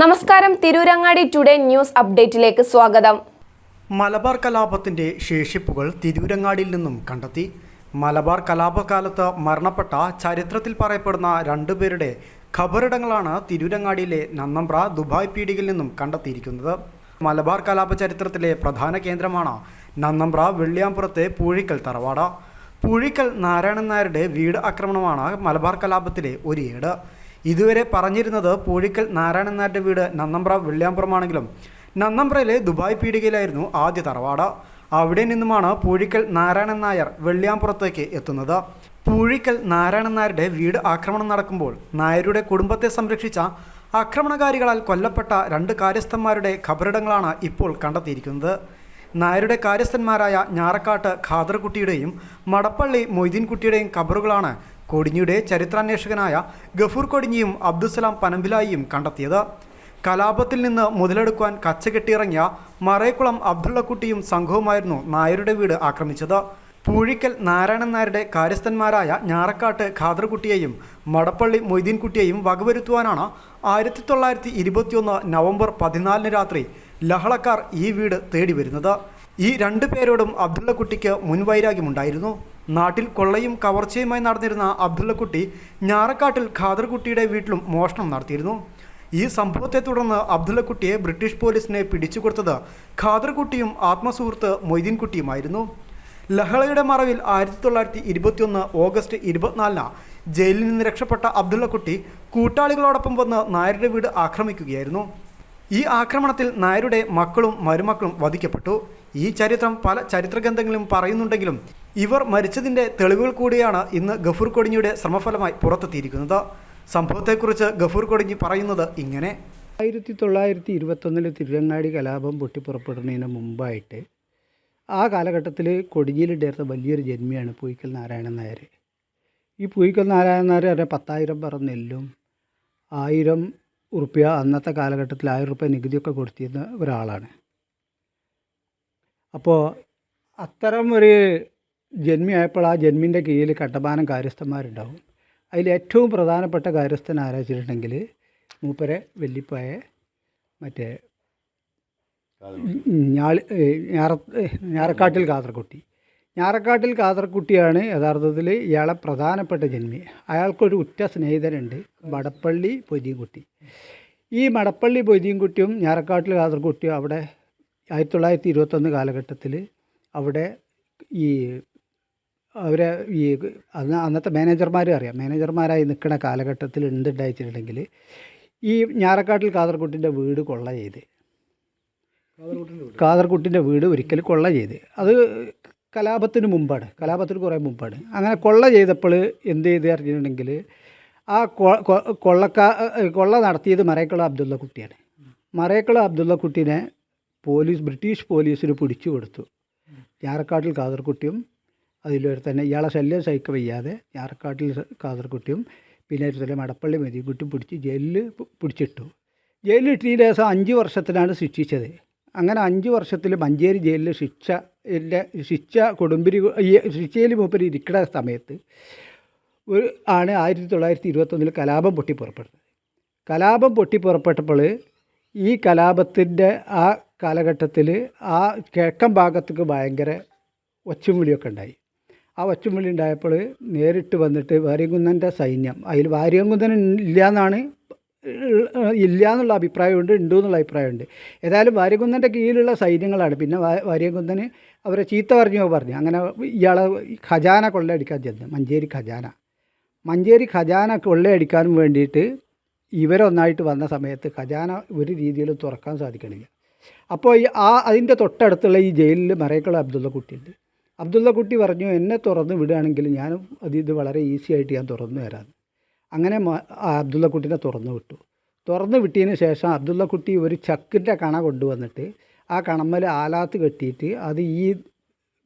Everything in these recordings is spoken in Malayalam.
നമസ്കാരം. തിരൂരങ്ങാടി ടുഡേ ന്യൂസ് അപ്ഡേറ്റിലേക്ക് സ്വാഗതം. മലബാർ കലാപത്തിന്റെ ശേഷിപ്പുകൾ തിരൂരങ്ങാടിയിൽ നിന്നും കണ്ടെത്തി. മലബാർ കലാപകാലത്ത് മരണപ്പെട്ട ചരിത്രത്തിൽ പറയപ്പെടുന്ന രണ്ടുപേരുടെ ഖബറിടങ്ങളാണ് തിരൂരങ്ങാടിയിലെ നന്നമ്പ്ര ദുബായ് പീടികയിൽ നിന്നും കണ്ടെത്തിയിരിക്കുന്നത്. മലബാർ കലാപ ചരിത്രത്തിലെ പ്രധാന കേന്ദ്രമാണ് നന്നമ്പ്ര വെള്ളിയാമ്പുറത്തെ പൂഴിക്കൽ തറവാട്. പൂഴിക്കൽ നാരായണൻ നായരുടെ വീട് ആക്രമണമാണ് മലബാർ കലാപത്തിലെ ഒരു ഏട്. ഇതുവരെ പറഞ്ഞിരുന്നത് പൂഴിക്കൽ നാരായണൻ നായരുടെ വീട് നന്നമ്പ്ര വെള്ളിയാമ്പുറമാണെങ്കിലും നന്നമ്പ്രയിലെ ദുബായ് പീടികയിലായിരുന്നു ആദ്യ തറവാട്. അവിടെ നിന്നുമാണ് പൂഴിക്കൽ നാരായണൻ നായർ വെള്ളിയാമ്പുറത്തേക്ക് എത്തുന്നത്. പൂഴിക്കൽ നാരായണൻ നായരുടെ വീട് ആക്രമണം നടക്കുമ്പോൾ നായരുടെ കുടുംബത്തെ സംരക്ഷിച്ച ആക്രമണകാരികളാൽ കൊല്ലപ്പെട്ട രണ്ട് കാര്യസ്ഥന്മാരുടെ ഖബറിടങ്ങളാണ് ഇപ്പോൾ കണ്ടെത്തിയിരിക്കുന്നത്. നായരുടെ കാര്യസ്ഥന്മാരായ ഞാറക്കാട്ട് ഖാദർകുട്ടിയുടെയും മടപ്പള്ളി മൊയ്തീൻകുട്ടിയുടെയും ഖബറുകളാണ് കൊടിഞ്ഞിയുടെ ചരിത്രാന്വേഷകനായ ഗഫൂർ കൊടിഞ്ഞിയും അബ്ദുസലാം പനമ്പിലായിയും കണ്ടെത്തിയത്. കലാപത്തിൽ നിന്ന് മുതലെടുക്കുവാൻ കച്ചകെട്ടിയിറങ്ങിയ മറയക്കുളം അബ്ദുള്ളക്കുട്ടിയും സംഘവുമായിരുന്നു നായരുടെ വീട് ആക്രമിച്ചത്. പൂഴിക്കൽ നാരായണൻ നായരുടെ കാര്യസ്ഥന്മാരായ ഞാറക്കാട്ട് ഖാദർകുട്ടിയെയും മടപ്പള്ളി മൊയ്തീൻകുട്ടിയെയും വകവരുത്തുവാനാണ് ആയിരത്തി തൊള്ളായിരത്തി ഇരുപത്തിയൊന്ന് നവംബർ പതിനാലിന് രാത്രി ലഹളക്കാർ ഈ വീട് തേടി വരുന്നത് ഈ രണ്ടു പേരോടും അബ്ദുള്ളക്കുട്ടിക്ക് മുൻവൈരാഗ്യമുണ്ടായിരുന്നു. നാട്ടിൽ കൊള്ളയും കവർച്ചയുമായി നടന്നിരുന്ന അബ്ദുള്ളക്കുട്ടി ഞാറക്കാട്ടിൽ ഖാദർകുട്ടിയുടെ വീട്ടിലും മോഷണം നടത്തിയിരുന്നു. ഈ സംഭവത്തെ തുടർന്ന് അബ്ദുള്ളക്കുട്ടിയെ ബ്രിട്ടീഷ് പോലീസിനെ പിടിച്ചുകൊടുത്തത് ഖാദർകുട്ടിയും ആത്മസുഹൃത്ത് മൊയ്തീൻകുട്ടിയുമായിരുന്നു. ലഹളയുടെ മറവിൽ ആയിരത്തി തൊള്ളായിരത്തി ഇരുപത്തിയൊന്ന് ഓഗസ്റ്റ് ഇരുപത്തിനാലിന് ജയിലിൽ നിന്ന് രക്ഷപ്പെട്ട അബ്ദുള്ളക്കുട്ടി കൂട്ടാളികളോടൊപ്പം വന്ന് നായരുടെ വീട് ആക്രമിക്കുകയായിരുന്നു. ഈ ആക്രമണത്തിൽ നായരുടെ മക്കളും മരുമക്കളും വധിക്കപ്പെട്ടു. ഈ ചരിത്രം പല ചരിത്രഗ്രന്ഥങ്ങളിലും പറയുന്നുണ്ടെങ്കിലും ഇവർ മരിച്ചതിന്റെ തെളിവുകൾ കൂടിയാണ് ഇന്ന് ഗഫൂർ കൊടിഞ്ഞിയുടെ ശ്രമഫലമായി പുറത്തെത്തിയിരിക്കുന്നത്. സംഭവത്തെക്കുറിച്ച് ഗഫൂർ കൊടിഞ്ഞി പറയുന്നത് ഇങ്ങനെ. ആയിരത്തി തൊള്ളായിരത്തി ഇരുപത്തൊന്നിൽ തിരുവങ്ങാടി കലാപം പൊട്ടിപ്പുറപ്പെടുന്നതിന് മുമ്പായിട്ട് ആ കാലഘട്ടത്തിൽ കൊടിഞ്ഞിയിലുണ്ടായിരുന്ന വലിയൊരു ജന്മിയാണ് പൂയിക്കൽ നാരായണൻ നായർ ഈ പൂയിക്കൽ നാരായണൻ നായർ പറഞ്ഞാൽ പത്തായിരം പറ നെല്ലും ആയിരം ഉറുപ്പ്യ അന്നത്തെ കാലഘട്ടത്തിൽ ആയിരം റുപ്യ നികുതിയൊക്കെ കൊടുത്തിരുന്ന ഒരാളാണ്. അപ്പോൾ അത്തരം ഒരു ജന്മിയായപ്പോൾ ആ ജന്മിന്റെ കീഴിൽ കട്ടമാനം കാര്യസ്ഥന്മാരുണ്ടാവും. അതിൽ ഏറ്റവും പ്രധാനപ്പെട്ട കാര്യസ്ഥൻ ആരാച്ചിട്ടുണ്ടെങ്കിൽ മൂപ്പരെ വെല്ലിപ്പായ മറ്റേ ഞാളി ഞാറ ഞാറക്കാട്ടിൽ കാതർക്കുട്ടി ഞാറക്കാട്ടിൽ കാതർക്കുട്ടിയാണ് യഥാർത്ഥത്തിൽ ഇയാളെ പ്രധാനപ്പെട്ട ജന്മി. അയാൾക്കൊരു ഉറ്റ സ്നേഹിതനുണ്ട് മടപ്പള്ളി പൊതിയൻകുട്ടി. ഈ മടപ്പള്ളി പൊതിയൻകുട്ടിയും ഞാറക്കാട്ടിൽ കാതർക്കുട്ടിയും അവിടെ ആയിരത്തി തൊള്ളായിരത്തി ഇരുപത്തൊന്ന് കാലഘട്ടത്തിൽ അവിടെ ഈ അവരെ ഈ അന്ന് അന്നത്തെ മാനേജർമാരും അറിയാം. മാനേജർമാരായി നിൽക്കുന്ന കാലഘട്ടത്തിൽ ഉണ്ടായിച്ചിട്ടുണ്ടെങ്കിൽ ഈ ഞാറക്കാട്ടിൽ കാതർകുട്ടിന്റെ വീട് കൊള്ള ചെയ്ത്. കാതർകുട്ടിന്റെ വീട്? ഒരിക്കൽ കൊള്ള ചെയ്ത്. അത് കലാപത്തിന് മുമ്പാണ്. കലാപത്തിന് കുറേ മുമ്പാണ്. അങ്ങനെ കൊള്ള ചെയ്തപ്പോൾ എന്ത് ചെയ്ത് അറിഞ്ഞിട്ടുണ്ടെങ്കിൽ ആ കൊള്ളക്കാ കൊള്ള നടത്തിയത് മറയക്കുള അബ്ദുള്ള കുട്ടിയാണ്. മറയക്കുള അബ്ദുള്ള കുട്ടീനെ പോലീസ് ബ്രിട്ടീഷ് പോലീസിന് പിടിച്ചു കൊടുത്തു. ഞാറക്കാട്ടിൽ കാതർകുട്ടിയും അതിലൊരു തന്നെ ഇയാളെ ശല്യം സഹിക്ക വയ്യാതെ ഞാറക്കാട്ടിൽ കാസർകുട്ടിയും പിന്നെ തന്നെ മടപ്പള്ളി മതിക്കുട്ടിയും പിടിച്ച് ജയിലിൽ പിടിച്ചിട്ടു. ജയിലിൽ ഇട്ട ദിവസം അഞ്ച് വർഷത്തിനാണ് ശിക്ഷിച്ചത്. അങ്ങനെ അഞ്ച് വർഷത്തിൽ മഞ്ചേരി ജയിലിൽ ശിക്ഷ ശിക്ഷ കൊടുമ്പിരി ശിക്ഷയിൽ മൂപ്പര് ഇരിക്കുന്ന സമയത്ത് ഒരു ആണ് ആയിരത്തി തൊള്ളായിരത്തി ഇരുപത്തൊന്നിൽ കലാപം പൊട്ടി പുറപ്പെടുന്നത് കലാപം പൊട്ടി പുറപ്പെട്ടപ്പോൾ ഈ കലാപത്തിന്റെ ആ കാലഘട്ടത്തിൽ ആ കിഴക്കൻ ഭാഗത്തേക്ക് ഭയങ്കര ഒച്ചും ഉണ്ടായി. ആ ഒച്ചും വിളി ഉണ്ടായപ്പോൾ നേരിട്ട് വന്നിട്ട് വാര്യംകുന്നന്റെ സൈന്യം അതിൽ വാര്യംകുന്നൻ ഇല്ല എന്നാണ് ഇല്ല എന്നുള്ള അഭിപ്രായമുണ്ട് ഉണ്ട് എന്നുള്ള അഭിപ്രായമുണ്ട്. ഏതായാലും വാര്യംകുന്നന്റെ കീഴിലുള്ള സൈന്യങ്ങളാണ്. പിന്നെ വാര്യംകുന്നന് അവരെ ചീത്ത പറഞ്ഞു പറഞ്ഞു. അങ്ങനെ ഇയാളെ ഖജാന കൊള്ളയടിക്കാൻ ചെന്ന്. മഞ്ചേരി ഖജാന. മഞ്ചേരി ഖജാന കൊള്ളയടിക്കാനും വേണ്ടിയിട്ട് ഇവരൊന്നായിട്ട് വന്ന സമയത്ത് ഖജാന ഒരു രീതിയിലും തുറക്കാൻ സാധിക്കണില്ല. അപ്പോൾ ആ അതിന്റെ തൊട്ടടുത്തുള്ള ഈ ജയിലിൽ മറയക്കുള്ള അബ്ദുള്ള കുട്ടിയുണ്ട്. അബ്ദുള്ള കുട്ടി പറഞ്ഞു എന്നെ തുറന്ന് വിടുകയാണെങ്കിൽ ഞാൻ അത് ഇത് വളരെ ഈസി ആയിട്ട് ഞാൻ തുറന്നു തരാം അങ്ങനെ അബ്ദുള്ള കുട്ടീനെ തുറന്നു വിട്ടു. തുറന്നു വിട്ടതിന് ശേഷം അബ്ദുള്ള കുട്ടി ഒരു ചക്കിന്റെ കണ കൊണ്ടുവന്നിട്ട് ആ കണമ്മൽ ആലാത്ത് കെട്ടിയിട്ട് അത് ഈ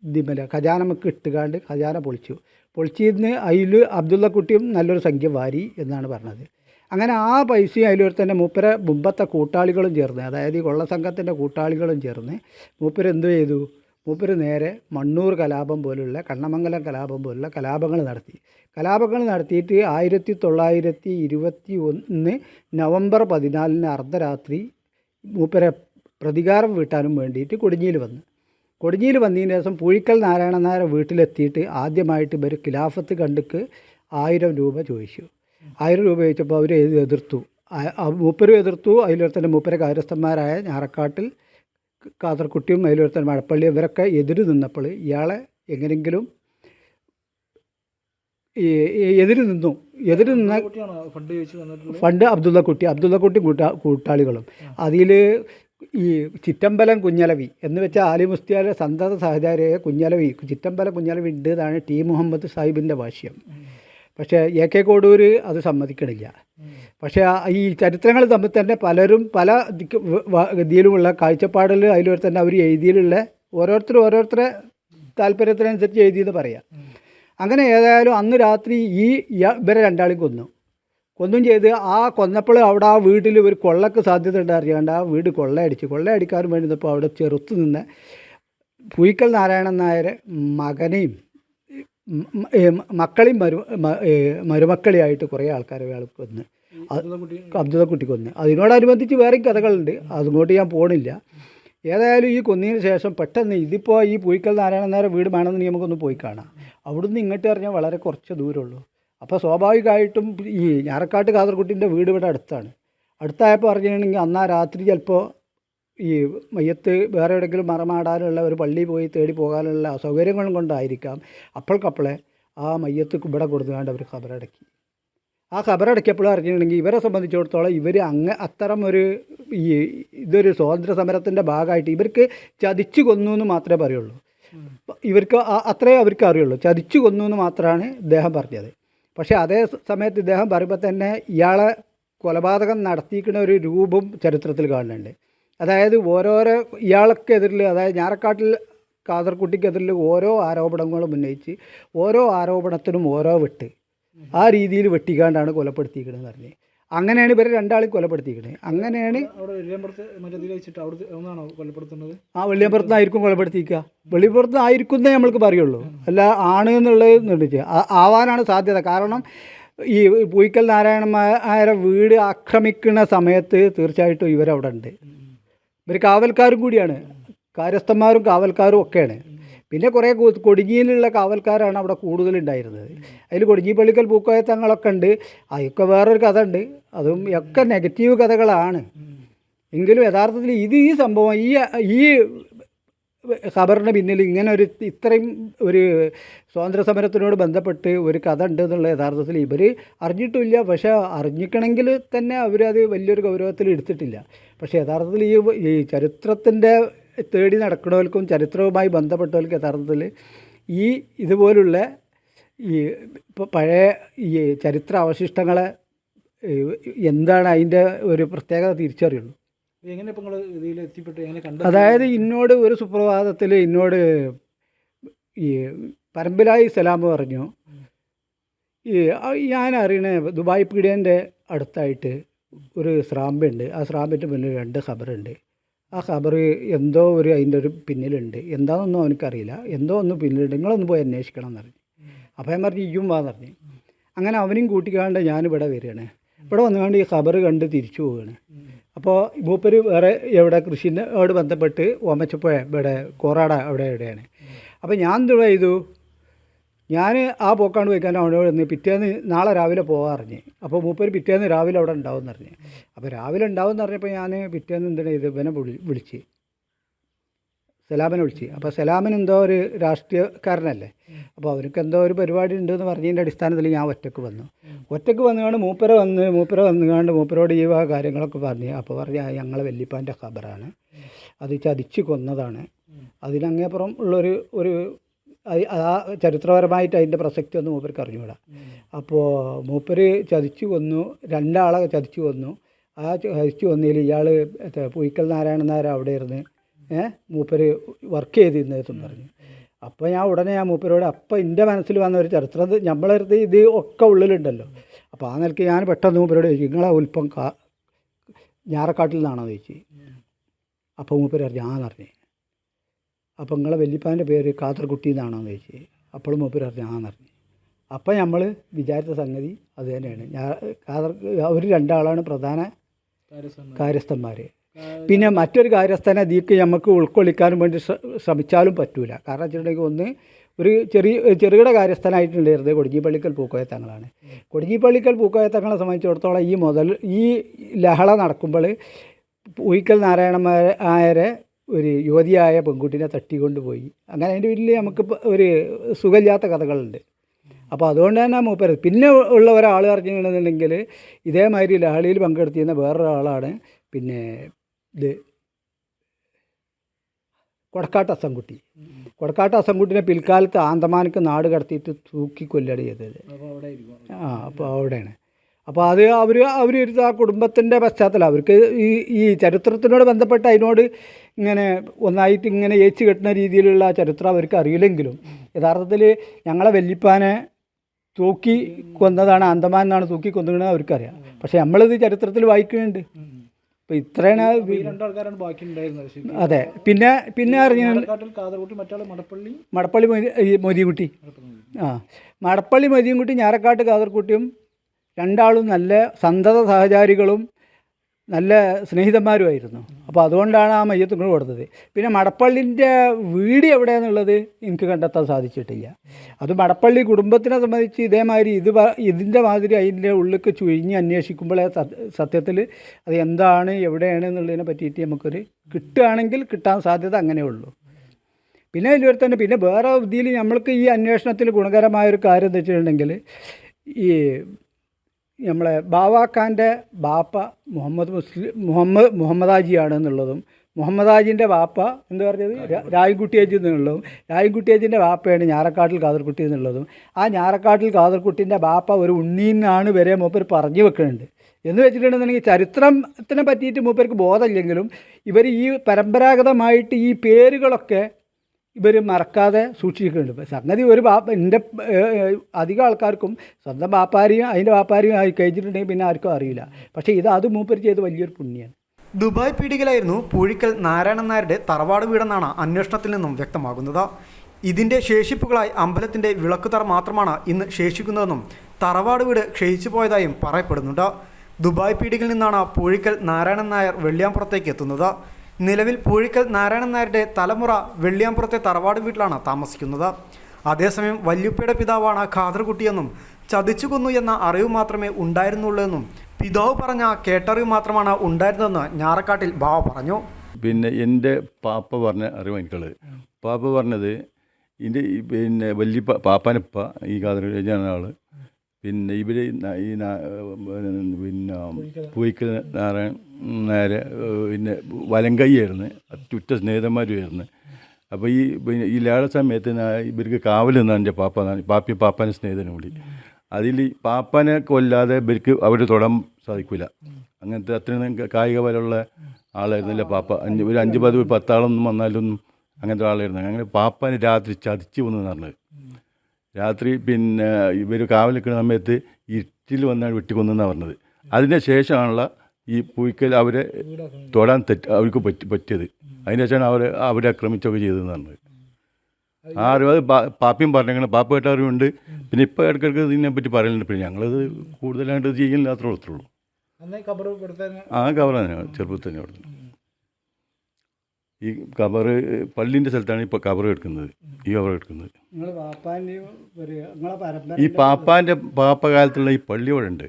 ദിമല ഖജാനമക്ക് ഇട്ടുകാണ്ട് ഖജാന പൊളിച്ചു. പൊളിച്ചിരുന്ന് അതിൽ അബ്ദുള്ള കുട്ടിയും നല്ലൊരു സംഖ്യ വാരി എന്നാണ് പറഞ്ഞത്. അങ്ങനെ ആ പൈസയും അതിലൊരു തന്നെ മൂപ്പരെ മുമ്പത്തെ കൂട്ടാളികളും ചേർന്ന് അതായത് ഈ കൊള്ള സംഘത്തിന്റെ കൂട്ടാളികളും ചേർന്ന് മൂപ്പരെന്തു ചെയ്തു? മൂപ്പര് നേരെ മണ്ണൂർ കലാപം പോലുള്ള കണ്ണമംഗലം കലാപം പോലുള്ള കലാപങ്ങൾ നടത്തി. കലാപങ്ങൾ നടത്തിയിട്ട് ആയിരത്തി തൊള്ളായിരത്തി ഇരുപത്തി ഒന്ന് നവംബർ പതിനാലിന് അർദ്ധരാത്രി മൂപ്പരെ പ്രതികാരം വീട്ടാനും വേണ്ടിയിട്ട് കൊടിഞ്ഞിയിൽ വന്നു. കൊടിഞ്ഞിയിൽ വന്നതിന് ശേഷം പൂഴിക്കൽ നാരായണൻ നായർ വീട്ടിലെത്തിയിട്ട് ആദ്യമായിട്ട് ഇവർ ഖിലാഫത്ത് കണ്ടിക്ക് ആയിരം രൂപ ചോദിച്ചു. ആയിരം രൂപ ചോദിച്ചപ്പോൾ അവർ എതിർത്തു. മൂപ്പരും എതിർത്തു. അതിലൊരുത്തന്നെ മൂപ്പരെ കാര്യസ്ഥന്മാരായ ഞാറക്കാട്ടിൽ കാതർക്കുട്ടിയും അതിലൊരുത്തൻ മഴപ്പള്ളി ഇവരൊക്കെ എതിര് നിന്നപ്പോൾ ഇയാളെ എങ്ങനെങ്കിലും എതിര് നിന്നു. എതിര് നിന്ന ഫണ്ട് അബ്ദുള്ള കുട്ടി അബ്ദുള്ള കുട്ടി കൂട്ടാ കൂട്ടാളികളും. അതിൽ ഈ ചിറ്റമ്പലം കുഞ്ഞലവി എന്ന് വെച്ചാൽ ആലി മുസ്തിയാലെ സന്തത സഹചാരിയായ കുഞ്ഞലവി ചിറ്റമ്പലം കുഞ്ഞലവി ഉണ്ട് എന്നാണ് ടി മുഹമ്മദ് സാഹിബിന്റെ ഭാഷ്യം പക്ഷേ എ കെ കോടൂർ അത് സമ്മതിക്കണില്ല. പക്ഷേ ഈ ചരിത്രങ്ങൾ തമ്മിൽ തന്നെ പലരും പല ഇതിലുമുള്ള കാഴ്ചപ്പാടിൽ അതിലൊരു തന്നെ അവർ എഴുതിയിലുള്ള ഓരോരുത്തർ ഓരോരുത്തരെ താല്പര്യത്തിനനുസരിച്ച് എഴുതിയെന്ന് പറയാം. അങ്ങനെ ഏതായാലും അന്ന് രാത്രി ഈ ഇവരെ രണ്ടാളും കൊന്നു. കൊന്നും ചെയ്ത് ആ കൊന്നപ്പോൾ അവിടെ ആ വീട്ടിൽ ഒരു കൊള്ളക്ക് സാധ്യത ഉണ്ടായിരുന്നുകൊണ്ട് ആ വീട് കൊള്ളയടിച്ച്. കൊള്ളയടിക്കാൻ വേണ്ടി നിന്നപ്പോൾ അവിടെ ചെറുത്ത് നിന്ന് പുയിക്കൽ നാരായണൻ നായരെ മകനെയും മക്കളെയും മരു മരുമക്കളെയായിട്ട് കുറേ ആൾക്കാരെ അയാൾ കൊന്ന്. കുട്ടി അബ്ദുള്ളക്കുട്ടി. കൊന്ന്. അതിനോടനുബന്ധിച്ച് വേറെയും കഥകളുണ്ട്. അതുകൊണ്ട് ഞാൻ പോണില്ല. ഏതായാലും ഈ കൊന്നതിന് ശേഷം പെട്ടെന്ന് ഇതിപ്പോൾ ഈ പൂയിക്കൽ നാരായണൻ നേരെ വീട് വേണമെന്ന് നമുക്കൊന്ന് പോയി കാണാം. അവിടുന്ന് ഇങ്ങോട്ട് പറഞ്ഞാൽ വളരെ കുറച്ച് ദൂരമുള്ളൂ. അപ്പോൾ സ്വാഭാവികമായിട്ടും ഈ ഞാറക്കാട്ട് കാതർകുട്ടിന്റെ വീട് ഇവിടെ അടുത്താണ്. അടുത്തായപ്പോൾ പറഞ്ഞിട്ടുണ്ടെങ്കിൽ അന്നാ രാത്രി ചിലപ്പോൾ ഈ മയ്യത്ത് വേറെ എവിടെയെങ്കിലും മറമാടാനുള്ള ഒരു പള്ളി പോയി തേടി പോകാനുള്ള അസൗകര്യങ്ങളും കൊണ്ടായിരിക്കാം. അപ്പോൾക്കപ്പോളെ ആ മയ്യത്ത് ഇവിടെ കൊടുത്തുകൊണ്ട് അവർ ഖബറടക്കി. ആ ഖബറടക്കിയപ്പോഴും അറിഞ്ഞിട്ടുണ്ടെങ്കിൽ ഇവരെ സംബന്ധിച്ചിടത്തോളം ഇവർ അങ്ങ് അത്തരം ഒരു ഈ ഇതൊരു സ്വാതന്ത്ര്യ സമരത്തിന്റെ ഭാഗമായിട്ട് ഇവർക്ക് ചതിച്ചു കൊന്നു എന്ന് മാത്രമേ പറയുള്ളൂ. ഇവർക്ക് അത്രേ അവർക്ക് അറിയുള്ളൂ. ചതിച്ചു കൊന്നു എന്ന് മാത്രമാണ് ഇദ്ദേഹം പറഞ്ഞത്. പക്ഷേ അതേ സമയത്ത് ഇദ്ദേഹം പറയുമ്പോൾ തന്നെ ഇയാളെ കൊലപാതകം നടത്തിയിരിക്കുന്ന ഒരു രൂപം ചരിത്രത്തിൽ കാണുന്നുണ്ട്. അതായത് ഓരോരോ ഇയാൾക്കെതിരിൽ അതായത് ഞാറക്കാട്ടിൽ കാതർക്കുട്ടിക്കെതിരിൽ ഓരോ ആരോപണങ്ങളും ഉന്നയിച്ച് ഓരോ ആരോപണത്തിനും ഓരോ വെട്ട്. ആ രീതിയിൽ വെട്ടിക്കാണ്ടാണ് കൊലപ്പെടുത്തിയിരിക്കണമെന്ന് പറഞ്ഞ്. അങ്ങനെയാണ് ഇവരെ രണ്ടാളും കൊലപ്പെടുത്തിയിരിക്കുന്നത് അങ്ങനെയാണ് ആ വെള്ളിയമ്പുറത്ത് ആയിരിക്കും കൊലപ്പെടുത്തിക്കുക വെള്ളിയമ്പുറത്ത് ആയിരിക്കും എന്നേ നമ്മൾക്ക് പറയുള്ളൂ. അല്ല ആണ് എന്നുള്ളത് നിർണിച്ച് ആവാനാണ് സാധ്യത. കാരണം ഈ പൂയിക്കൽ നാരായണന്മാരെ വീട് ആക്രമിക്കുന്ന സമയത്ത് തീർച്ചയായിട്ടും ഇവരവിടെ ഉണ്ട്. ഇവർ കാവൽക്കാരും കൂടിയാണ്. കാര്യസ്ഥന്മാരും കാവൽക്കാരും ഒക്കെയാണ്. പിന്നെ കുറേ കൊടുങ്ങിയിലുള്ള കാവൽക്കാരാണ് അവിടെ കൂടുതലുണ്ടായിരുന്നത്. അതിൽ കൊടിഞ്ഞി പള്ളിക്കൽ പൂക്കോയ തങ്ങളൊക്കെ ഉണ്ട്. അതൊക്കെ വേറൊരു കഥ ഉണ്ട് അതും ഒക്കെ നെഗറ്റീവ് കഥകളാണ്. എങ്കിലും യഥാർത്ഥത്തിൽ ഇത് ഈ സംഭവം ഈ ഈ ഖബറിന് പിന്നിൽ ഇങ്ങനെ ഒരു ഇത്രയും ഒരു സ്വാതന്ത്ര്യ സമരത്തിനോട് ബന്ധപ്പെട്ട് ഒരു കഥ ഉണ്ട് എന്നുള്ള യഥാർത്ഥത്തിൽ ഇവർ അറിഞ്ഞിട്ടില്ല പക്ഷേ അറിഞ്ഞിക്കണമെങ്കിൽ തന്നെ അവരത് വലിയൊരു ഗൗരവത്തിൽ എടുത്തിട്ടില്ല. പക്ഷേ യഥാർത്ഥത്തിൽ ഈ ഈ ചരിത്രത്തിന്റെ തേടി നടക്കുന്നവർക്കും ചരിത്രവുമായി ബന്ധപ്പെട്ടവർക്കും യഥാർത്ഥത്തിൽ ഈ ഇതുപോലുള്ള ഈ പഴയ ഈ ചരിത്ര അവശിഷ്ടങ്ങളെ എന്താണ് അതിന്റെ ഒരു പ്രത്യേകത തിരിച്ചറിയുള്ളൂ. എങ്ങനെ ഇപ്പം നിങ്ങൾ ഇതിൽ എത്തിപ്പെട്ട്? എങ്ങനെ കണ്ട അതായത് ഇന്നോട് ഒരു സുപ്രഭാതത്തിൽ ഇന്നോട് ഈ പരമ്പലായി സലാം പറഞ്ഞു. ഈ ഞാൻ അറിയണ ദുബായ് പീഡിയന്റെ അടുത്തായിട്ട് ഒരു സ്രാമ്പുണ്ട്. ആ സ്രാമ്പിന്റെ മുന്നിൽ രണ്ട് ഖബറുണ്ട്. ആ ഖബർ എന്തോ ഒരു അതിന്റെ ഒരു പിന്നിലുണ്ട്. എന്താണെന്നൊന്നും അവനക്കറിയില്ല. എന്തോ ഒന്ന് പിന്നിലുണ്ട്. നിങ്ങളൊന്ന് പോയി അന്വേഷിക്കണം എന്ന് പറഞ്ഞു. അപ്പോൾ ഞാൻ പറഞ്ഞു ഇയ്യും വാന്ന് പറഞ്ഞു. അങ്ങനെ അവനെയും കൂട്ടിക്കാണ്ട് ഞാനിവിടെ വരികയാണ്. ഇവിടെ വന്നുകൊണ്ട് ഈ ഖബർ കണ്ട് തിരിച്ചു പോവുകയാണ്. അപ്പോൾ മൂപ്പര് വേറെ എവിടെ കൃഷിനോട് ബന്ധപ്പെട്ട് ഓമച്ചപ്പോയ ഇവിടെ കോറാട അവിടെ എവിടെയാണ്. അപ്പോൾ ഞാൻ എന്തുവാ ചെയ്തു? ഞാൻ ആ പോക്കാണ്ട് പോയിക്കാൻ അവിടെ വന്ന് പിറ്റേന്ന് നാളെ രാവിലെ പോകാറിഞ്ഞ് അപ്പോൾ മൂപ്പര് പിറ്റേന്ന് രാവിലെ അവിടെ ഉണ്ടാവും എന്ന് പറഞ്ഞ്. അപ്പോൾ രാവിലെ ഉണ്ടാവും എന്ന് പറഞ്ഞപ്പോൾ ഞാൻ പിറ്റേന്ന് എന്താണ് ഇത് ഇവനെ വിളി വിളിച്ച്. സലാമിനെ വിളിച്ച്. അപ്പോൾ സലാമിന് എന്തോ ഒരു രാഷ്ട്രീയക്കാരനല്ലേ. അപ്പോൾ അവർക്ക് എന്തോ ഒരു പരിപാടി ഉണ്ടെന്ന് പറഞ്ഞതിന്റെ അടിസ്ഥാനത്തിൽ ഞാൻ ഒറ്റയ്ക്ക് വന്നു. ഒറ്റയ്ക്ക് വന്നുകൊണ്ട് മൂപ്പര വന്ന് മൂപ്പര വന്നുകൊണ്ട് മൂപ്പരോട് ഈ കാര്യങ്ങളൊക്കെ പറഞ്ഞ് അപ്പോൾ പറഞ്ഞ ഞങ്ങളെ വല്യപ്പാന്റെ ഖബറാണ്. അത് ചതിച്ച് കൊന്നതാണ്. അതിനങ്ങേപ്പുറം ഉള്ളൊരു ഒരു ആ ചരിത്രപരമായിട്ട് അതിന്റെ പ്രസക്തി ഒന്നും മൂപ്പർക്ക് അറിഞ്ഞുകൂടാ അപ്പോൾ മൂപ്പര് ചതിച്ചു കൊന്നു രണ്ടാളെ ചതിച്ചു കൊന്നു. ആ ചതിച്ചു കൊന്നതിൽ ഇയാൾ പൂയിക്കൽ നാരായണൻ നായർ അവിടെ ഇരുന്ന് മൂപ്പര് വർക്ക് ചെയ്തിരുന്നതെന്നും പറഞ്ഞു. അപ്പോൾ ഞാൻ ഉടനെ ആ മൂപ്പരോട് അപ്പം എന്റെ മനസ്സിൽ വന്ന ഒരു ചരിത്രം നമ്മളെ നമ്മളടുത്ത് ഇത് ഒക്കെ ഉള്ളിലുണ്ടല്ലോ. അപ്പോൾ ആ നിലയ്ക്ക് ഞാൻ പെട്ടെന്ന് മൂപ്പരോട് ചോദിച്ചു നിങ്ങളെ ഉൽപ്പം കാ ഞാറക്കാട്ടിൽ നിന്നാണോ ചോദിച്ചു. അപ്പോൾ മൂപ്പര് പറഞ്ഞു ഞാൻ പറഞ്ഞു. അപ്പോൾ നിങ്ങളെ വല്യപ്പാന്റെ പേര് കാത്തർകുട്ടി എന്നാണോ എന്ന് ചോദിച്ചു. അപ്പോൾ മൂപ്പര് പറഞ്ഞു ഞാൻ പറഞ്ഞു. അപ്പം നമ്മൾ വിചാരിച്ച സംഗതി അത് തന്നെയാണ്. ഞാൻ കാതർ അവർ രണ്ടാളാണ് പ്രധാന കാര്യസ്ഥന്മാർ പിന്നെ മറ്റൊരു കാര്യസ്ഥനെ ദീക്ക് നമുക്ക് ഉൾക്കൊള്ളിക്കാനും വേണ്ടി ശ്രമിച്ചാലും പറ്റൂല. കാരണം വെച്ചിട്ടുണ്ടെങ്കിൽ ഒന്ന് ഒരു ചെറിയ ചെറുകിട കാര്യസ്ഥനായിട്ടുണ്ടായിരുന്നത് കൊടിഞ്ഞിപ്പള്ളിക്കൽ പൂക്കോയ തങ്ങളാണ് കൊടിഞ്ഞിപ്പള്ളിക്കൽ പൂക്കോയ തങ്ങളെ സംബന്ധിച്ചിടത്തോളം ഈ മുതൽ ഈ ലഹള നടക്കുമ്പോൾ ഉയിക്കൽ നാരായണമാരെ ആയരെ ഒരു യുവതിയായ പെൺകുട്ടിനെ തട്ടിക്കൊണ്ടുപോയി. അങ്ങനെ അതിന്റെ വീട്ടിൽ നമുക്ക് ഒരു സുഖമില്ലാത്ത കഥകളുണ്ട്. അപ്പോൾ അതുകൊണ്ട് തന്നെ മൂപ്പര് പിന്നെ ഉള്ള ഒരാൾ അറിഞ്ഞിട്ടുണ്ടെന്നുണ്ടെങ്കിൽ ഇതേമാതിരി ലഹളിയിൽ പങ്കെടുത്തിരുന്ന വേറൊരാളാണ്. പിന്നെ ഇത് കൊടക്കാട്ട് അസംകുട്ടി. കൊടക്കാട്ട് അസംകുട്ടിനെ പിൽക്കാലത്ത് ആന്തമാനക്ക് നാട് കടത്തിയിട്ട് തൂക്കി കൊല്ലടി ചെയ്തത്. ആ അപ്പോൾ അവിടെയാണ്. അപ്പോൾ അത് അവർ അവർ ഒരു ആ കുടുംബത്തിന്റെ പശ്ചാത്തലം അവർക്ക് ഈ ഈ ചരിത്രത്തിനോട് ബന്ധപ്പെട്ട് അതിനോട് ഇങ്ങനെ ഒന്നായിട്ട് ഇങ്ങനെ ഏച്ചു കെട്ടുന്ന രീതിയിലുള്ള ചരിത്രം അവർക്ക് അറിയില്ലെങ്കിലും യഥാർത്ഥത്തിൽ ഞങ്ങളെ വല്യപ്പാനെ തൂക്കി കൊന്നതാണ് അന്തമാൻ എന്നാണ് തൂക്കി കൊന്നതെന്ന് അവർക്കറിയാം. പക്ഷേ നമ്മളിത് ചരിത്രത്തിൽ വായിക്കുന്നുണ്ട്. അപ്പോൾ ഇത്രയാണ് രണ്ടാൾക്കാരാണ് ബാക്കി ഉണ്ടായിരുന്നത് അതെ. പിന്നെ പിന്നെ അറിഞ്ഞ കാട്ടിൽ കാതർകുട്ടി മറ്റാൾ മടപ്പള്ളി മടപ്പള്ളി മൊയ്തീൻകുട്ടി ആ. മടപ്പള്ളി മൊയ്തീൻകുട്ടി ഞാറക്കാട്ട് കാതർക്കുട്ടിയും രണ്ടാളും നല്ല സന്തത സഹചാരികളും നല്ല സ്നേഹിതന്മാരുമായിരുന്നു. അപ്പോൾ അതുകൊണ്ടാണ് ആ മയ്യത്ത് ഇങ്ങോട്ട് കൊടുത്തത്. പിന്നെ മടപ്പള്ളിന്റെ വീട് എവിടെയാണെന്നുള്ളത് എനിക്ക് കണ്ടെത്താൻ സാധിച്ചിട്ടില്ല. അത് മടപ്പള്ളി കുടുംബത്തിനെ സംബന്ധിച്ച് ഇതേമാതിരി ഇത് ഇതിന്റെ മാതിരി അതിന്റെ ഉള്ളിലേക്ക് ചുഴിഞ്ഞ് അന്വേഷിക്കുമ്പോഴേ സത്യത്തിൽ അത് എന്താണ് എവിടെയാണ് എന്നുള്ളതിനെ പറ്റിയിട്ട് നമുക്കൊരു കിട്ടുകയാണെങ്കിൽ കിട്ടാൻ സാധ്യത അങ്ങനെ ഉള്ളൂ പിന്നെ ഇതിൽ തന്നെ പിന്നെ വേറെ ഇതിൽ നമ്മൾക്ക് ഈ അന്വേഷണത്തിൽ ഗുണകരമായൊരു കാര്യം എന്ന് വെച്ചിട്ടുണ്ടെങ്കിൽ ഈ നമ്മളെ ബാവാഖാന്റെ ബാപ്പ മുഹമ്മദ് മുസ്ലിം മുഹമ്മദ് മുഹമ്മദാജിയാണ് എന്നുള്ളതും മുഹമ്മദാജിന്റെ ബാപ്പ എന്താ പറഞ്ഞത്? രായ്കുട്ടിയേജ് എന്നുള്ളതും രായ്കുട്ടിയേജിന്റെ ബാപ്പയാണ് ഞാറക്കാട്ടിൽ കാതർക്കുട്ടി എന്നുള്ളതും. ആ ഞാറക്കാട്ടിൽ കാതർക്കുട്ടിന്റെ ബാപ്പ ഒരു ഉണ്ണീന്നാണ് വരെ മൂപ്പർ പറഞ്ഞു വെക്കുന്നുണ്ട്. എന്ന് വെച്ചിട്ടുണ്ടെന്നുണ്ടെങ്കിൽ ചരിത്രത്തിനെ പറ്റിയിട്ട് മൂപ്പർക്ക് ബോധമില്ലെങ്കിലും ഇവർ ഈ പരമ്പരാഗതമായിട്ട് ഈ പേരുകളൊക്കെ ഇവർ മറക്കാതെ സൂക്ഷിക്കുന്നുണ്ട് സംഗതി ഒരു ബാപ്പ എന്റെ അധികം ആൾക്കാർക്കും സ്വന്തം ബാപ്പാരെയും അതിന്റെ ബാപ്പാരെയും ആയി കഴിച്ചിട്ടുണ്ടെങ്കിൽ പിന്നെ ആർക്കും അറിയില്ല. പക്ഷേ ഇത് അത് മൂപ്പര് ചെയ്ത് വലിയൊരു പുണ്യമാണ് ദുബായ് പീടികയിലായിരുന്നു പൂഴിക്കൽ നാരായണൻ നായരുടെ തറവാട് വീടെന്നാണ് അന്വേഷണത്തിൽ നിന്നും വ്യക്തമാകുന്നത്. ഇതിന്റെ ശേഷിപ്പുകളായി അമ്പലത്തിന്റെ വിളക്കുതറ മാത്രമാണ് ഇന്ന് ശേഷിക്കുന്നതെന്നും തറവാട് വീട് ക്ഷയിച്ചു പോയതായും പറയപ്പെടുന്നുണ്ട്. ദുബായ് പീടികയിൽ നിന്നാണ് പൂഴിക്കൽ നാരായണൻ നായർ വെള്ളിയാമ്പുറത്തേക്ക് എത്തുന്നത്. നിലവിൽ പൂഴിക്കൽ നാരായണൻ നായരുടെ തലമുറ വെള്ളിയാമ്പുറത്തെ തറവാട് വീട്ടിലാണ് താമസിക്കുന്നത്. അതേസമയം വല്യുപ്പയുടെ പിതാവാണ് ഖാദർകുട്ടിയെന്നും ചതിച്ചു കൊന്നു എന്ന അറിവ് മാത്രമേ ഉണ്ടായിരുന്നുള്ളൂ എന്നും പിതാവ് പറഞ്ഞ കേട്ടറിവ് മാത്രമാണ് ഉണ്ടായിരുന്നതെന്ന് ഞാറക്കാട്ടിൽ ബാവ പറഞ്ഞു. പിന്നെ എന്റെ പാപ്പ പറഞ്ഞ അറിവ് എനിക്കുള്ളത്. പാപ്പ പറഞ്ഞത് ഇതിന്റെ പിന്നെ വലിയ പാപ്പാനപ്പ ഈ കാതറിയാണ് ആൾ പിന്നെ ഇവർ ഈ പിന്നെ പൂയിക്കൽ നാരായണൻ നേരെ പിന്നെ വലങ്കയ്യായിരുന്നു. അറ്റുറ്റ സ്നേഹിതന്മാരുമായിരുന്നു. അപ്പോൾ ഈ പിന്നെ ഈ ലേള സമയത്ത് ഇവർക്ക് കാവൽ നിന്നാണ് എന്റെ പാപ്പ പാപ്പി പാപ്പാന്റെ സ്നേഹിതനും കൂടി അതിൽ പാപ്പാനെ കൊല്ലാതെ ഇവർക്ക് അവർ തൊടാൻ സാധിക്കില്ല അങ്ങനത്തെ അത്രയും കായിക ബലമുള്ള ആളായിരുന്നില്ല പാപ്പ. അഞ്ച് ഒരു അഞ്ച് പത് പത്താളൊന്നും വന്നാലൊന്നും അങ്ങനത്തെ ആളായിരുന്നു അങ്ങനെ പാപ്പാനെ രാത്രി ചതിച്ചു വന്നു പറഞ്ഞത്. രാത്രി പിന്നെ ഇവർ കാവൽ നിൽക്കുന്ന സമയത്ത് ഇരുട്ടിൽ വന്നാണ് വെട്ടിക്കൊന്നെന്നാണ് പറഞ്ഞത്. അതിന് ശേഷമാണുള്ള ഈ പൂയ്ക്കൽ അവരെ തൊടാൻ തെറ്റ് അവർക്ക് പറ്റി പറ്റിയത്. അതിന് ശേഷമാണ് അവർ അവരെ ആക്രമിച്ചൊക്കെ ചെയ്തതെന്ന് പറഞ്ഞത്. ആ അറിവ് അത് പാപ്പയും പറഞ്ഞങ്ങനെ പാപ്പ കേട്ട അറിവുണ്ട് പിന്നെ ഇപ്പോൾ ഇടയ്ക്കിടയ്ക്ക് ഇതിനെ പറ്റി പറയലുണ്ട്. പിന്നെ ഞങ്ങളത് കൂടുതലായിട്ട് ചെയ്യില്ല അത്രേ ഉള്ളൂ. ആ കവർ തന്നെ ചെറുപ്പത്തിൽ തന്നെ അവിടെ ഈ കവറ് പള്ളിന്റെ സ്ഥലത്താണ് ഇപ്പോൾ കവർ എടുക്കുന്നത് ഈ കവർ എടുക്കുന്നത് ഈ പാപ്പാന്റെ പാപ്പ കാലത്തുള്ള ഈ പള്ളി ഇവിടെ ഉണ്ട്.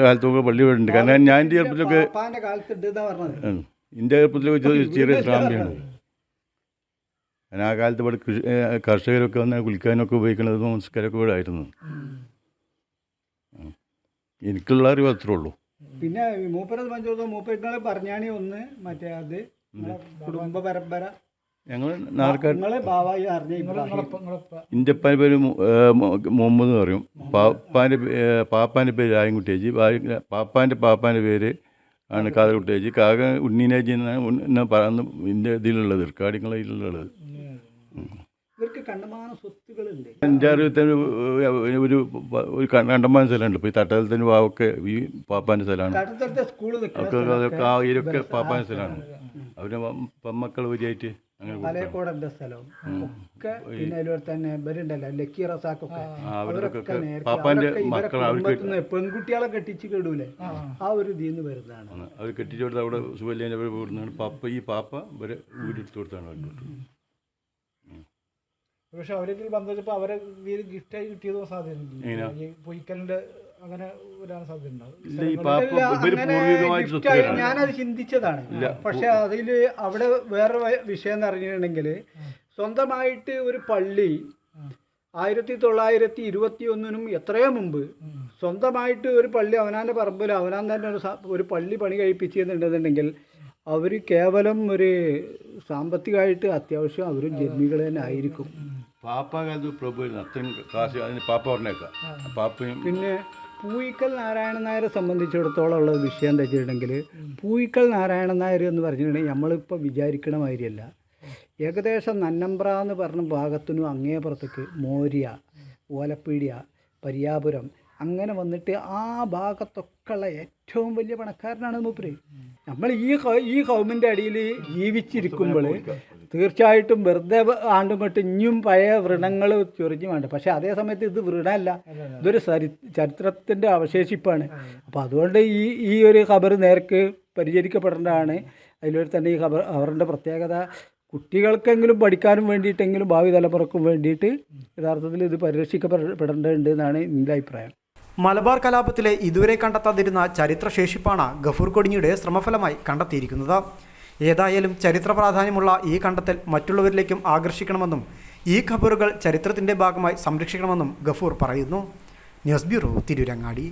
കാലത്തൊക്കെ പള്ളി ഇവിടെ ഉണ്ട്. കാരണം ഞാൻ എന്റെ ചെറുപ്പത്തിലൊക്കെ എന്റെ ചെറുപ്പത്തിലൊക്കെ ചെറിയ- ശ്രാമ്പിയാണ് ഞാൻ ആ കാലത്ത് ഇവിടെ കൃഷി കർഷകരൊക്കെ വന്ന് കുളിക്കാനൊക്കെ ഉപയോഗിക്കുന്നത് നമസ്കാരമൊക്കെ ഇവിടെ ആയിരുന്നു. എനിക്കുള്ള അറിവ് അത്രേ ഉള്ളൂ. പിന്നെ മൂപ്പരെ സംബന്ധിച്ചിടത്തോളം മൂപ്പരിങ്ങളെ പറഞ്ഞാണി ഒന്ന് മറ്റേ അത്. നിങ്ങളെ കുടുംബ പരമ്പര. ഞങ്ങൾ നാർക്കാട് നിങ്ങളെ ബാവായി അറിഞ്ഞ ഇബ്രാഹിം നിങ്ങളപ്പ പേര് മു- ഏ, മു- മുഹമ്മദ് എന്ന് പറയും. പാപ്പാന്റെ പേ- ഏ, പാപ്പാന്റെ പേര് രായൻകുട്ടിയേജി ഭാര്യ- പാപ്പാന്റെ പാപ്പാന്റെ പേര് ആണ് കാതകുട്ടിയേജി കാക ഉണ്ണീനേജി എന്നാണ് ഉണ്ണ- പറയുന്ന ഇതിലുള്ളത് ഇർക്കാടിങ്ങളിലുള്ളത് ഇവർക്ക് കണ്ടമാന സ്വത്തുകളുണ്ട്. ഒരു ഒരു കണ്ടമാന സ്ഥലമുണ്ട്. ഇപ്പോൾ ഈ തട്ടകത്തിന് വാവൊക്കെ ഈ പാപ്പാന്റെ സ്ഥലമാണ്. അടുത്തടുത്ത സ്കൂൾ ഒക്കെ അതൊക്കെ ആ പാപ്പാന്റെ സ്ഥലമാണ്. അവരുടെ പെമ്മക്കൾ വരിയായിട്ട് സ്ഥലവും. ഒക്കെ പിന്നെ അതിലൂടെ തന്നെ ഇവരുണ്ടല്ലോ ലക്കി അവരൊക്കെ പാപ്പാന്റെ പെൺകുട്ടികളെ കെട്ടിച്ച് കെടൂലേ. ആ. ഒരു ഇതിന്ന് വരുന്നതാണ്. ആണ്. അവർ കെട്ടിച്ചു കൊടുത്ത് അവിടെ സുവല്യന്റെ അവർ പാപ്പ ഈ പാപ്പ ഇവരെ ഊരെടുത്ത് കൊടുത്താണ് കൊടുത്തത്. പക്ഷെ അവരെങ്കിൽ ബന്ധപ്പെട്ടപ്പോൾ അവരെ ഗിഫ്റ്റായി കിട്ടിയത് സാധ്യതയുണ്ട്. പൊയ്ക്കലിന്റെ അങ്ങനെ വരാൻ സാധ്യത ഉണ്ടാവും ഇല്ല ഈ പാപ്പ ഇല്ല, ഇവർ അങ്ങനെ പൂർവികമായിട്ട് gift ആയി സ്വത്തുകാരാണ് ഞാനത് ചിന്തിച്ചതാണ്. പക്ഷെ അതിൽ അവിടെ വേറെ വിഷയം എന്ന് അറിഞ്ഞിട്ടുണ്ടെങ്കിൽ സ്വന്തമായിട്ട് ഒരു പള്ളി ആയിരത്തി തൊള്ളായിരത്തി ഇരുപത്തി ഒന്നിനും എത്രയോ മുമ്പ് സ്വന്തമായിട്ട് ഒരു പള്ളി അവനാന്റെ പറമ്പിൽ അവനാൻ തന്നെ ഒരു ഒരു പള്ളി പണി കഴിപ്പിച്ചിരുന്നുണ്ടെന്നുണ്ടെങ്കിൽ അവർ കേവലം ഒരു സാമ്പത്തികമായിട്ട് അത്യാവശ്യം അവരും ജന്മികൾ തന്നെ ആയിരിക്കും. പാപ്പ കാലത്ത് പ്രഭു ആയിരുന്നു. അത്രയും കാശ് അതിന് പാപ്പ പറഞ്ഞേക്കാം. പാപ്പയും പിന്നെ പൂയിക്കൽ നാരായണൻ നായരെ സംബന്ധിച്ചിടത്തോളം ഉള്ള വിഷയം എന്താ വെച്ചിട്ടുണ്ടെങ്കിൽ പൂയിക്കൽ നാരായണൻ നായർ എന്ന് പറഞ്ഞിട്ടുണ്ടെങ്കിൽ നമ്മളിപ്പോൾ വിചാരിക്കണ മാതിരിയല്ല. ഏകദേശം നന്നമ്പ്ര എന്ന് പറഞ്ഞ ഭാഗത്തിനും അങ്ങേപ്പുറത്തേക്ക് മോര്യ ഓലപ്പീടിയ പരിയാപുരം അങ്ങനെ വന്നിട്ട് ആ ഭാഗത്തൊക്കെ ഉള്ള ഏറ്റവും വലിയ പണക്കാരനാണ് മൂപ്പര്. നമ്മൾ ഈ ഈ കൗമിന്റെ അടിയിൽ ജീവിച്ചിരിക്കുമ്പോൾ തീർച്ചയായിട്ടും വെറുതെ ആണ്ടും ഇനിയും പഴയ വ്രണങ്ങൾ ചൊറിഞ്ഞു വേണ്ട. പക്ഷേ അതേ സമയത്ത് ഇത് വ്രണമല്ല ഇതൊരു ചരി ചരിത്രത്തിന്റെ അവശേഷിപ്പാണ്. അപ്പോൾ അതുകൊണ്ട് ഈ ഈ ഒരു ഖബർ നേർക്ക് പരിചരിക്കപ്പെടേണ്ടതാണ്. അതിലൊരു തന്നെ ഈ ഖബർ അവരുടെ പ്രത്യേകത കുട്ടികൾക്കെങ്കിലും പഠിക്കാനും വേണ്ടിയിട്ടെങ്കിലും ഭാവി തലമുറക്കും വേണ്ടിയിട്ട് യഥാർത്ഥത്തിൽ ഇത് പരിരക്ഷിക്കപ്പെടേണ്ടതുണ്ട് എന്നാണ് എന്റെ അഭിപ്രായം. മലബാർ കലാപത്തിലെ ഇതുവരെ കണ്ടെത്താതിരുന്ന ചരിത്രശേഷിപ്പാണ് ഗഫൂർ കൊടിഞ്ഞിയുടെ ശ്രമഫലമായി കണ്ടെത്തിയിരിക്കുന്നത്. ഏതായാലും ചരിത്ര പ്രാധാന്യമുള്ള ഈ കണ്ടെത്തൽ മറ്റുള്ളവരിലേക്കും ആകർഷിക്കണമെന്നും ഈ ഖബറുകൾ ചരിത്രത്തിന്റെ ഭാഗമായി സംരക്ഷിക്കണമെന്നും ഗഫൂർ പറയുന്നു. News bureau Tirurangadi.